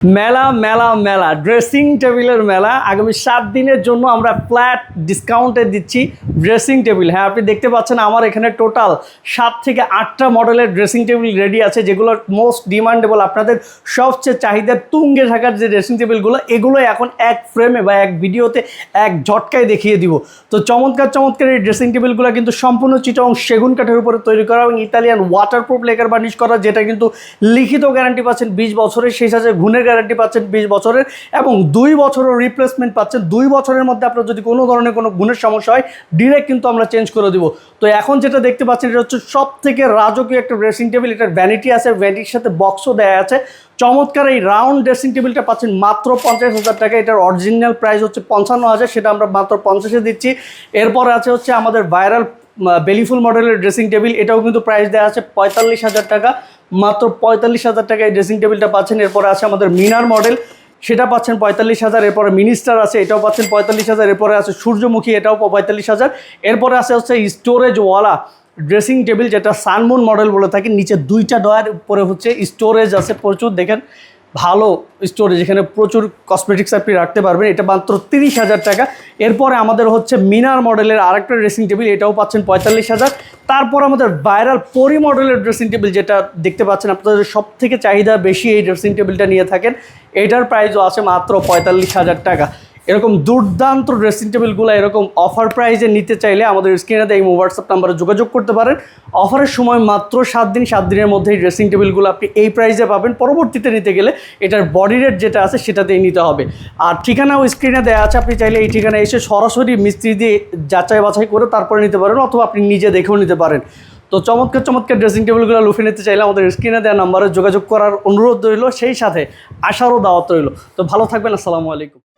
মেলা মেলা মেলা ড্রেসিং টেবিলের মেলা। আগামী সাত দিনের জন্য আমরা ফ্ল্যাট ডিসকাউন্টে দিচ্ছি ড্রেসিং টেবিল হ্যাঁ আপনি দেখতে পাচ্ছেন আমার এখানে টোটাল সাত থেকে আটটা মডেলের ড্রেসিং টেবিল রেডি আছে, যেগুলো মোস্ট ডিমান্ডেবল আপনাদের সবচেয়ে চাহিদার তুঙ্গে থাকার যে ড্রেসিং টেবিলগুলো এগুলো এখন এক ফ্রেমে বা এক ভিডিওতে এক ঝটকায় দেখিয়ে দিব। তো চমৎকার চমৎকার এই ড্রেসিং টেবিলগুলো কিন্তু সম্পূর্ণ চিটং সেগুন কাঠের উপরে তৈরি করা এবং ইতালিয়ান ওয়াটারপ্রুফ লেকার বার্নিশ করা, যেটা কিন্তু লিখিত গ্যারান্টি পাচ্ছেন বিশ বছরের সেই সাথে গুণের গ্যারান্টি পাচ্ছেন বিশ বছরের এবং দুই বছরের রিপ্লেসমেন্ট পাচ্ছেন। দুই বছরের মধ্যে আপনার যদি কোনো ধরনের কোনো গুণের সমস্যা হয় ডিরেক্ট কিন্তু আমরা চেঞ্জ করে দিব। তো এখন যেটা দেখতে পাচ্ছেন, এটা হচ্ছে সব থেকে রাজকীয় একটা ড্রেসিং টেবিল এটার ভ্যানিটি আছে ভ্যানিটির সাথে বক্সও দেয়া আছে। চমৎকার এই রাউন্ড ড্রেসিং টেবিলটা পাচ্ছেন মাত্র পঞ্চাশ হাজার টাকা। এটার অরিজিনাল প্রাইস হচ্ছে পঞ্চান্ন হাজার, সেটা আমরা মাত্র পঞ্চাশে দিচ্ছি। এরপর আছে হচ্ছে আমাদের ভাইরাল বেলিফুল মডেলের ড্রেসিং টেবিল এটাও কিন্তু প্রাইস দেওয়া আছে পঁয়তাল্লিশ হাজার টাকা। মাত্র পঁয়তাল্লিশ হাজার টাকা এই ড্রেসিং টেবিলটা পাচ্ছেন। এরপরে আছে আমাদের মিনার মডেল। সেটা পাচ্ছেন পঁয়তাল্লিশ হাজার। এরপরে মিনিস্টার আছে, এটাও পাচ্ছেন পঁয়তাল্লিশ হাজার। এরপরে আছে সূর্যমুখী, এটাও পঁয়তাল্লিশ হাজার। এরপরে আছে হচ্ছে স্টোরেজওয়ালা ড্রেসিং টেবিল যেটা সানমুন মডেল বলে থাকে। নিচে দুইটা ডয়ার উপরে হচ্ছে স্টোরেজ আছে প্রচুর। দেখেন ভালো স্টোরেজ যেখানে প্রচুর কসমেটিক্স আপনি রাখতে পারবেন। এটা মাত্র তিরিশ হাজার টাকা। এরপরে আমাদের হচ্ছে মিনার মডেলের আরেকটা ড্রেসিং টেবিল এটাও পাচ্ছেন পঁয়তাল্লিশ হাজার। তারপর আমাদের ভাইরাল পরি মডেলের ড্রেসিং টেবিল যেটা দেখতে পাচ্ছেন, আপনাদের সব থেকে চাহিদা বেশি এই ড্রেসিং টেবিলটা নিয়ে থাকেন। এটার প্রাইসও আছে মাত্র পঁয়তাল্লিশ হাজার টাকা। এরকম দুর্দান্ত ড্রেসিং টেবিলগুলো এরকম অফার প্রাইজে নিতে চাইলে আমাদের স্ক্রিনে এই হোয়াটসঅ্যাপ নাম্বারে যোগাযোগ করতে পারেন। অফারের সময় মাত্র সাত দিন, সাত দিনের মধ্যে এই ড্রেসিং টেবিলগুলো আপনি এই প্রাইজে পাবেন। পরবর্তীতে নিতে গেলে এটার বডি রেট যেটা আছে সেটাতেই নিতে হবে। আর ঠিকানাও স্ক্রিনে দেওয়া আছে, আপনি চাইলে এই ঠিকানায় এসে সরাসরি মিস্ত্রি দিয়ে যাচাই বাছাই করে তারপরে নিতে পারেন অথবা আপনি নিজে দেখেও নিতে পারেন। তো চমৎকার চমৎকার ড্রেসিং টেবিলগুলো লুফে নিতে চাইলে আমাদের স্ক্রিনে দেওয়া নাম্বারে যোগাযোগ করার অনুরোধ রইল। সেই সাথে আসারও দাওয়াত রইল। তো ভালো থাকবেন, আসসালামু আলাইকুম।